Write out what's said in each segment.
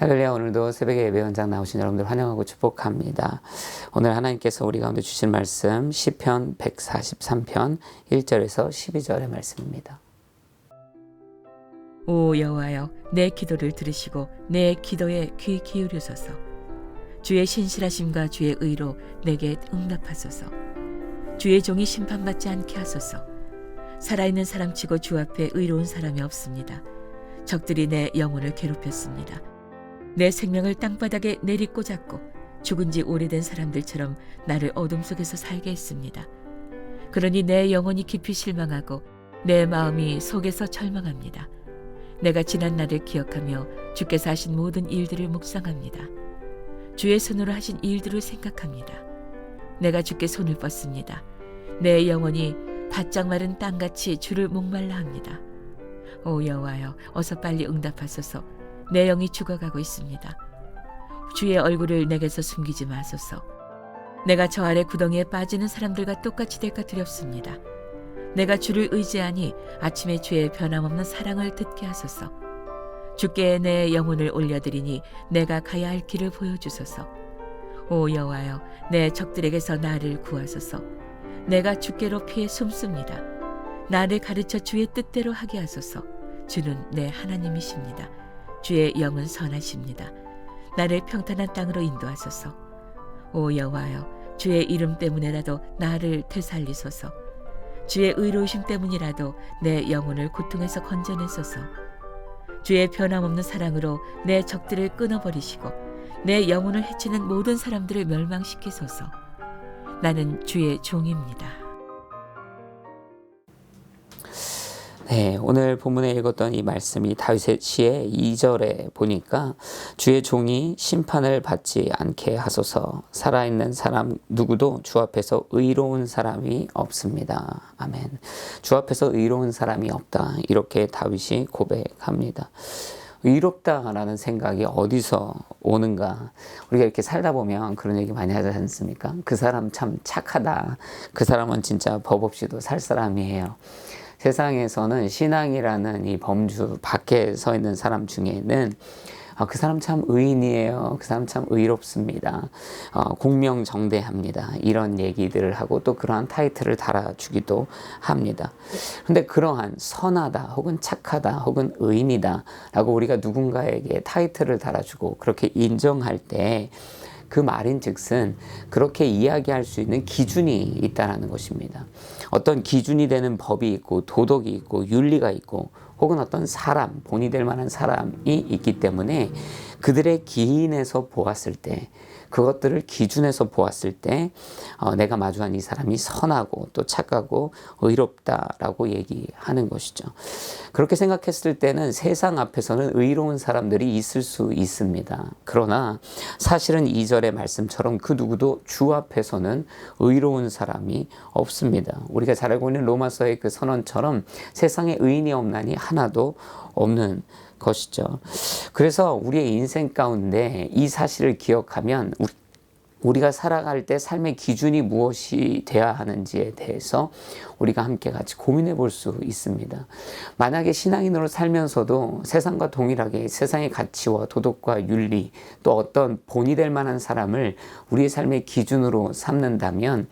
할렐루야 오늘도 새벽에 예배 현장 나오신 여러분들 환영하고 축복합니다. 오늘 하나님께서 우리 가운데 주신 말씀 시편 143편 1절에서 12절의 말씀입니다. 오 여호와여 내 기도를 들으시고 내 기도에 귀 기울이소서 주의 신실하심과 주의 의로 내게 응답하소서 주의 종이 심판받지 않게 하소서 살아있는 사람치고 주 앞에 의로운 사람이 없습니다 적들이 내 영혼을 괴롭혔습니다 내 생명을 땅바닥에 내리꽂았고 죽은 지 오래된 사람들처럼 나를 어둠 속에서 살게 했습니다 그러니 내 영혼이 깊이 실망하고 내 마음이 속에서 절망합니다 내가 지난 날을 기억하며 주께서 하신 모든 일들을 묵상합니다. 주의 손으로 하신 일들을 생각합니다. 내가 주께 손을 뻗습니다. 내 영혼이 바짝 마른 땅같이 주를 목말라 합니다. 오 여호와여 어서 빨리 응답하소서 내 영이 죽어가고 있습니다. 주의 얼굴을 내게서 숨기지 마소서 내가 저 아래 구덩이에 빠지는 사람들과 똑같이 될까 두렵습니다. 내가 주를 의지하니 아침에 주의 변함없는 사랑을 듣게 하소서. 주께 내 영혼을 올려드리니 내가 가야 할 길을 보여주소서. 오 여호와여, 내 적들에게서 나를 구하소서. 내가 주께로 피해 숨습니다. 나를 가르쳐 주의 뜻대로 하게 하소서. 주는 내 하나님이십니다. 주의 영은 선하십니다. 나를 평탄한 땅으로 인도하소서. 오 여호와여, 주의 이름 때문에라도 나를 되살리소서. 주의 의로우심 때문이라도 내 영혼을 고통에서 건져내소서. 주의 변함없는 사랑으로 내 적들을 끊어버리시고 내 영혼을 해치는 모든 사람들을 멸망시키소서. 나는 주의 종입니다. 네, 오늘 본문에 읽었던 이 말씀이 다윗의 시의 2절에 보니까 주의 종이 심판을 받지 않게 하소서 살아있는 사람 누구도 주 앞에서 의로운 사람이 없습니다. 아멘. 주 앞에서 의로운 사람이 없다. 이렇게 다윗이 고백합니다. 의롭다라는 생각이 어디서 오는가? 우리가 이렇게 살다 보면 그런 얘기 많이 하지 않습니까? 그 사람 참 착하다. 그 사람은 진짜 법 없이도 살 사람이에요. 세상에서는 신앙이라는 이 범주 밖에 서 있는 사람 중에는 아, 그 사람 참 의인이에요. 그 사람 참 의롭습니다. 어, 공명정대합니다. 이런 얘기들을 하고 또 그러한 타이틀을 달아주기도 합니다. 근데 그러한 선하다 혹은 착하다 혹은 의인이다 라고 우리가 누군가에게 타이틀을 달아주고 그렇게 인정할 때 그 말인 즉슨 그렇게 이야기할 수 있는 기준이 있다는 것입니다. 어떤 기준이 되는 법이 있고 도덕이 있고 윤리가 있고 혹은 어떤 사람, 본이 될 만한 사람이 있기 때문에 그들의 기인에서 보았을 때 그것들을 기준에서 보았을 때 어, 내가 마주한 이 사람이 선하고 또 착하고 의롭다라고 얘기하는 것이죠. 그렇게 생각했을 때는 세상 앞에서는 의로운 사람들이 있을 수 있습니다. 그러나 사실은 이절의 말씀처럼 그 누구도 주 앞에서는 의로운 사람이 없습니다. 우리가 잘 알고 있는 로마서의 그 선언처럼 세상에 의인이 없나니 하나도 없는 것이죠. 그래서 우리의 인생 가운데 이 사실을 기억하면 우리 가 살아갈 때 삶의 기준이 무엇이 되어야 하는지에 대해서 우리가 함께 같이 고민해 볼 수 있습니다. 만약에 신앙인으로 살면서도 세상과 동일하게 세상의 가치와 도덕과 윤리 또 어떤 본이 될 만한 사람을 우리의 삶의 기준으로 삼는다면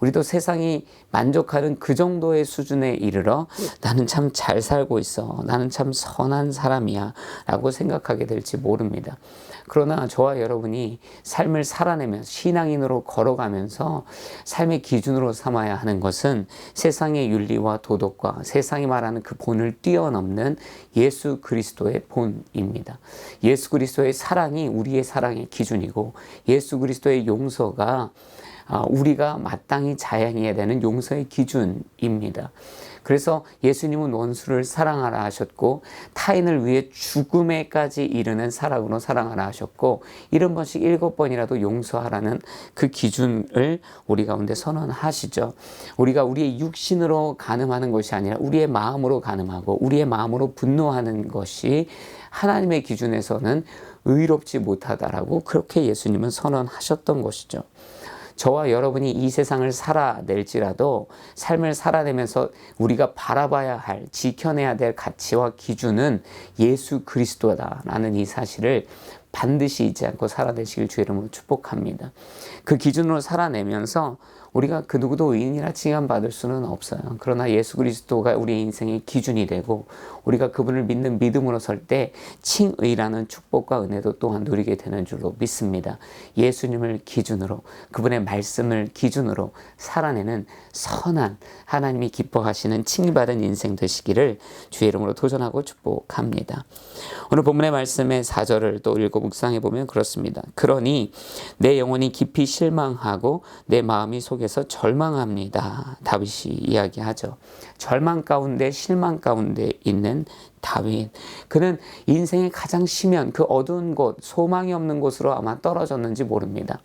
우리도 세상이 만족하는 그 정도의 수준에 이르러 나는 참 잘 살고 있어. 나는 참 선한 사람이야. 라고 생각하게 될지 모릅니다. 그러나 저와 여러분이 삶을 살아내면서 신앙인으로 걸어가면서 삶의 기준으로 삼아야 하는 것은 세상의 윤리와 도덕과 세상이 말하는 그 본을 뛰어넘는 예수 그리스도의 본입니다. 예수 그리스도의 사랑이 우리의 사랑의 기준이고 예수 그리스도의 용서가 아, 우리가 마땅히 자행해야 되는 용서의 기준입니다. 그래서 예수님은 원수를 사랑하라 하셨고 타인을 위해 죽음에까지 이르는 사랑으로 사랑하라 하셨고 이런 번씩 일곱 번이라도 용서하라는 그 기준을 우리 가운데 선언하시죠. 우리가 우리의 육신으로 가늠하는 것이 아니라 우리의 마음으로 가늠하고 우리의 마음으로 분노하는 것이 하나님의 기준에서는 의롭지 못하다라고 그렇게 예수님은 선언하셨던 것이죠. 저와 여러분이 이 세상을 살아낼지라도 삶을 살아내면서 우리가 바라봐야 할, 지켜내야 될 가치와 기준은 예수 그리스도다라는 이 사실을 반드시 잊지 않고 살아내시길 주의 이름으로 축복합니다. 그 기준으로 살아내면서 우리가 그 누구도 의인이라 칭함받을 수는 없어요. 그러나 예수 그리스도가 우리의 인생의 기준이 되고 우리가 그분을 믿는 믿음으로 설 때 칭의라는 축복과 은혜도 또한 누리게 되는 줄로 믿습니다. 예수님을 기준으로 그분의 말씀을 기준으로 살아내는 선한 하나님이 기뻐하시는 칭의받은 인생 되시기를 주의 이름으로 도전하고 축복합니다. 오늘 본문의 말씀의 4절을 또 읽고 묵상해 보면 그렇습니다. 그러니 내 영혼이 깊이 실망하고 내 마음이 속 에서 절망합니다. 다윗이 이야기하죠. 절망 가운데 실망 가운데 있는 다윗. 그는 인생의 가장 심연 그 어두운 곳, 소망이 없는 곳으로 아마 떨어졌는지 모릅니다.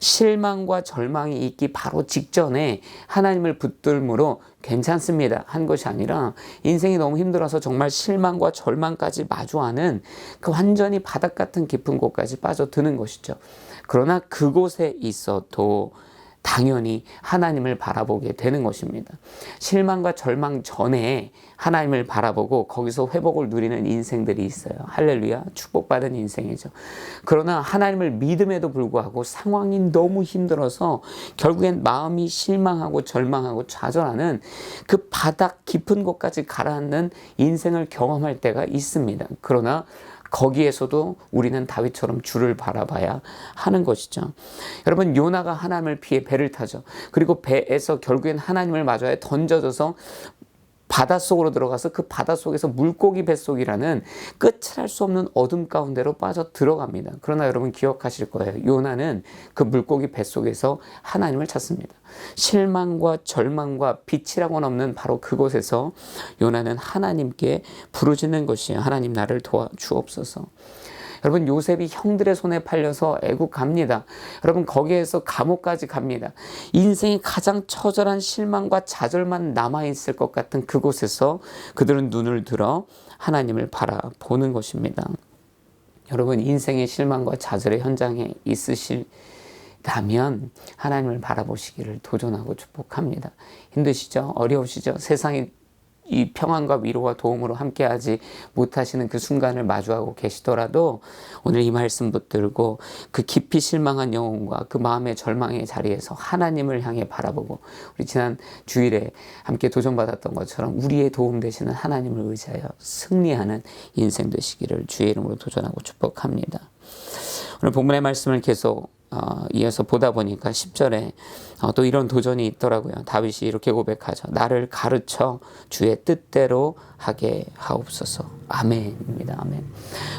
실망과 절망이 있기 바로 직전에 하나님을 붙들므로 괜찮습니다. 한 것이 아니라 인생이 너무 힘들어서 정말 실망과 절망까지 마주하는 그 완전히 바닥 같은 깊은 곳까지 빠져드는 것이죠. 그러나 그곳에 있어도 당연히 하나님을 바라보게 되는 것입니다. 실망과 절망 전에 하나님을 바라보고 거기서 회복을 누리는 인생들이 있어요. 할렐루야. 축복받은 인생이죠. 그러나 하나님을 믿음에도 불구하고 상황이 너무 힘들어서 결국엔 마음이 실망하고 절망하고 좌절하는 그 바닥 깊은 곳까지 가라앉는 인생을 경험할 때가 있습니다. 그러나 거기에서도 우리는 다윗처럼 주를 바라봐야 하는 것이죠. 여러분 요나가 하나님을 피해 배를 타죠. 그리고 배에서 결국엔 하나님을 마주하여 던져져서 바닷속으로 들어가서 그 바닷속에서 물고기 뱃속이라는 끝을 할수 없는 어둠 가운데로 빠져 들어갑니다. 그러나 여러분 기억하실 거예요. 요나는 그 물고기 뱃속에서 하나님을 찾습니다. 실망과 절망과 빛이라고는 없는 바로 그곳에서 요나는 하나님께 부르짖는 것이에요. 하나님 나를 도와 주옵소서. 여러분 요셉이 형들의 손에 팔려서 애국 갑니다. 여러분 거기에서 감옥까지 갑니다. 인생이 가장 처절한 실망과 좌절만 남아 있을 것 같은 그곳에서 그들은 눈을 들어 하나님을 바라보는 것입니다. 여러분 인생의 실망과 좌절의 현장에 있으시다면 하나님을 바라보시기를 도전하고 축복합니다. 힘드시죠? 어려우시죠? 세상이 이 평안과 위로와 도움으로 함께하지 못하시는 그 순간을 마주하고 계시더라도 오늘 이 말씀 붙들고 그 깊이 실망한 영혼과 그 마음의 절망의 자리에서 하나님을 향해 바라보고 우리 지난 주일에 함께 도전받았던 것처럼 우리의 도움 되시는 하나님을 의지하여 승리하는 인생 되시기를 주의 이름으로 도전하고 축복합니다. 오늘 본문의 말씀을 계속 어, 이어서 보다 보니까 10절에 어, 또 이런 도전이 있더라고요. 다윗이 이렇게 고백하죠. 나를 가르쳐 주의 뜻대로 하게 하옵소서. 아멘입니다. 아멘.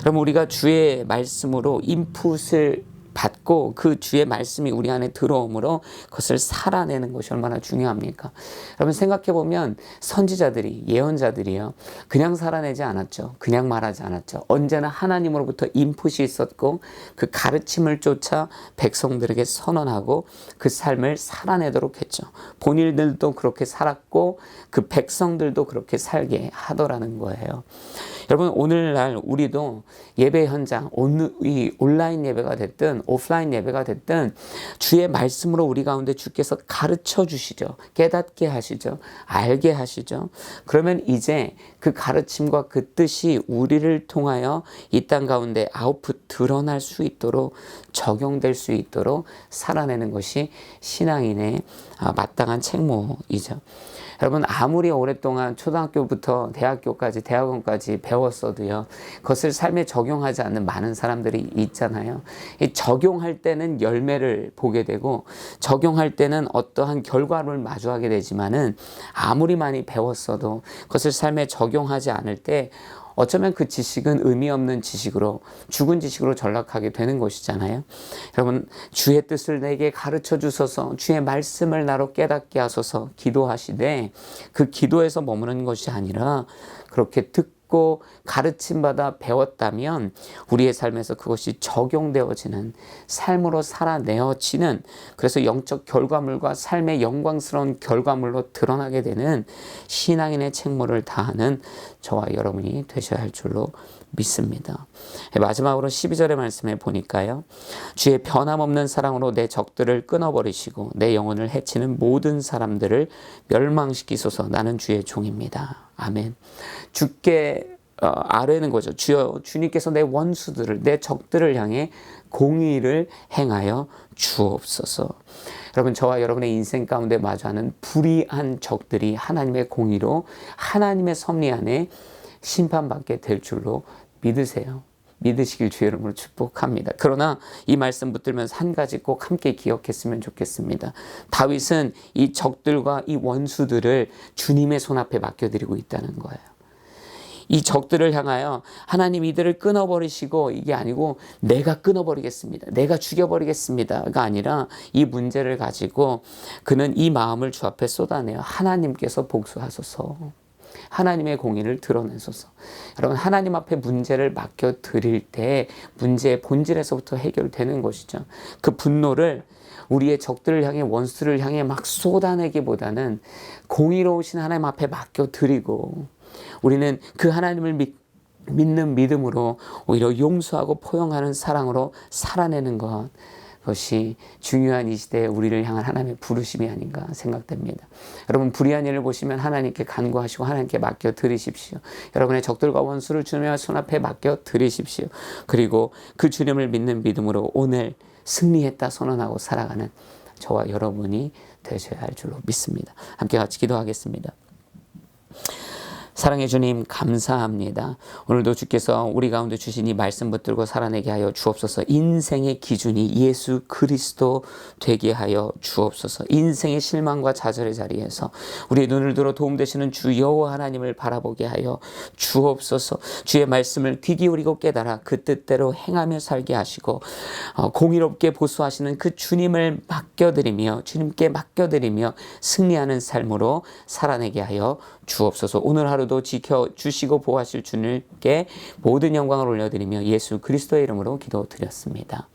그럼 우리가 주의 말씀으로 인풋을 받고 그 주의 말씀이 우리 안에 들어오므로 그것을 살아내는 것이 얼마나 중요합니까? 여러분 생각해 보면 선지자들이 예언자들이요 그냥 살아내지 않았죠. 그냥 말하지 않았죠. 언제나 하나님으로부터 인풋이 있었고 그 가르침을 쫓아 백성들에게 선언하고 그 삶을 살아내도록 했죠. 본인들도 그렇게 살았고 그 백성들도 그렇게 살게 하더라는 거예요. 여러분 오늘날 우리도 예배 현장 이 온라인 예배가 됐든 오프라인 예배가 됐든 주의 말씀으로 우리 가운데 주께서 가르쳐 주시죠. 깨닫게 하시죠. 알게 하시죠. 그러면 이제 그 가르침과 그 뜻이 우리를 통하여 이 땅 가운데 아웃풋 드러날 수 있도록 적용될 수 있도록 살아내는 것이 신앙인의 아, 마땅한 책무이죠. 여러분 아무리 오랫동안 초등학교부터 대학교까지 대학원까지 배웠어도요 그것을 삶에 적용하지 않는 많은 사람들이 있잖아요. 이 적용할 때는 열매를 보게 되고 적용할 때는 어떠한 결과를 마주하게 되지만은 아무리 많이 배웠어도 그것을 삶에 적용하지 않을 때 어쩌면 그 지식은 의미 없는 지식으로 죽은 지식으로 전락하게 되는 것이잖아요. 여러분 주의 뜻을 내게 가르쳐 주소서 주의 말씀을 나로 깨닫게 하소서 기도하시되 그 기도에서 머무는 것이 아니라 그렇게 듣고 가르침 받아 배웠다면 우리의 삶에서 그것이 적용되어지는 삶으로 살아내어지는 그래서 영적 결과물과 삶의 영광스러운 결과물로 드러나게 되는 신앙인의 책무를 다하는 저와 여러분이 되셔야 할 줄로 믿습니다. 마지막으로 12절의 말씀에 보니까요. 주의 변함없는 사랑으로 내 적들을 끊어버리시고 내 영혼을 해치는 모든 사람들을 멸망시키소서 나는 주의 종입니다. 아멘. 주께 어, 아뢰는 거죠. 주여 주님께서 내 원수들을 내 적들을 향해 공의를 행하여 주옵소서. 여러분 저와 여러분의 인생 가운데 마주하는 불의한 적들이 하나님의 공의로 하나님의 섭리 안에 심판받게 될 줄로 믿으세요. 믿으시길 주의 이름으로 축복합니다. 그러나 이 말씀 붙들면서 한 가지 꼭 함께 기억했으면 좋겠습니다. 다윗은 이 적들과 이 원수들을 주님의 손 앞에 맡겨드리고 있다는 거예요. 이 적들을 향하여 하나님 이들을 끊어버리시고 이게 아니고 내가 끊어버리겠습니다. 내가 죽여버리겠습니다가 아니라 이 문제를 가지고 그는 이 마음을 주 앞에 쏟아내어 하나님께서 복수하소서. 하나님의 공의를 드러내소서. 여러분 하나님 앞에 문제를 맡겨 드릴 때 문제의 본질에서부터 해결되는 것이죠. 그 분노를 우리의 적들을 향해 원수를 향해 막 쏟아내기보다는 공의로우신 하나님 앞에 맡겨 드리고 우리는 그 하나님을 믿 믿는 믿음으로 오히려 용서하고 포용하는 사랑으로 살아내는 것그 것이 중요한 이 시대에 우리를 향한 하나님의 부르심이 아닌가 생각됩니다. 여러분 불의한 일을 보시면 하나님께 간구하시고 하나님께 맡겨 드리십시오. 여러분의 적들과 원수를 주님의 손 앞에 맡겨 드리십시오. 그리고 그 주님을 믿는 믿음으로 오늘 승리했다 선언하고 살아가는 저와 여러분이 되셔야 할 줄로 믿습니다. 함께 같이 기도하겠습니다. 사랑해 주님 감사합니다. 오늘도 주께서 우리 가운데 주신 이 말씀 붙들고 살아내게 하여 주옵소서. 인생의 기준이 예수 그리스도 되게 하여 주옵소서. 인생의 실망과 좌절의 자리에서 우리의 눈을 들어 도움 되시는 주 여호와 하나님을 바라보게 하여 주옵소서. 주의 말씀을 귀 기울이고 깨달아 그 뜻대로 행하며 살게 하시고 어, 공의롭게 보수하시는 그 주님을 맡겨드리며 주님께 맡겨드리며 승리하는 삶으로 살아내게 하여 주옵소서. 오늘 하루도 지켜 주시고 보호하실 주님께 모든 영광을 올려드리며 예수 그리스도의 이름으로 기도드렸습니다.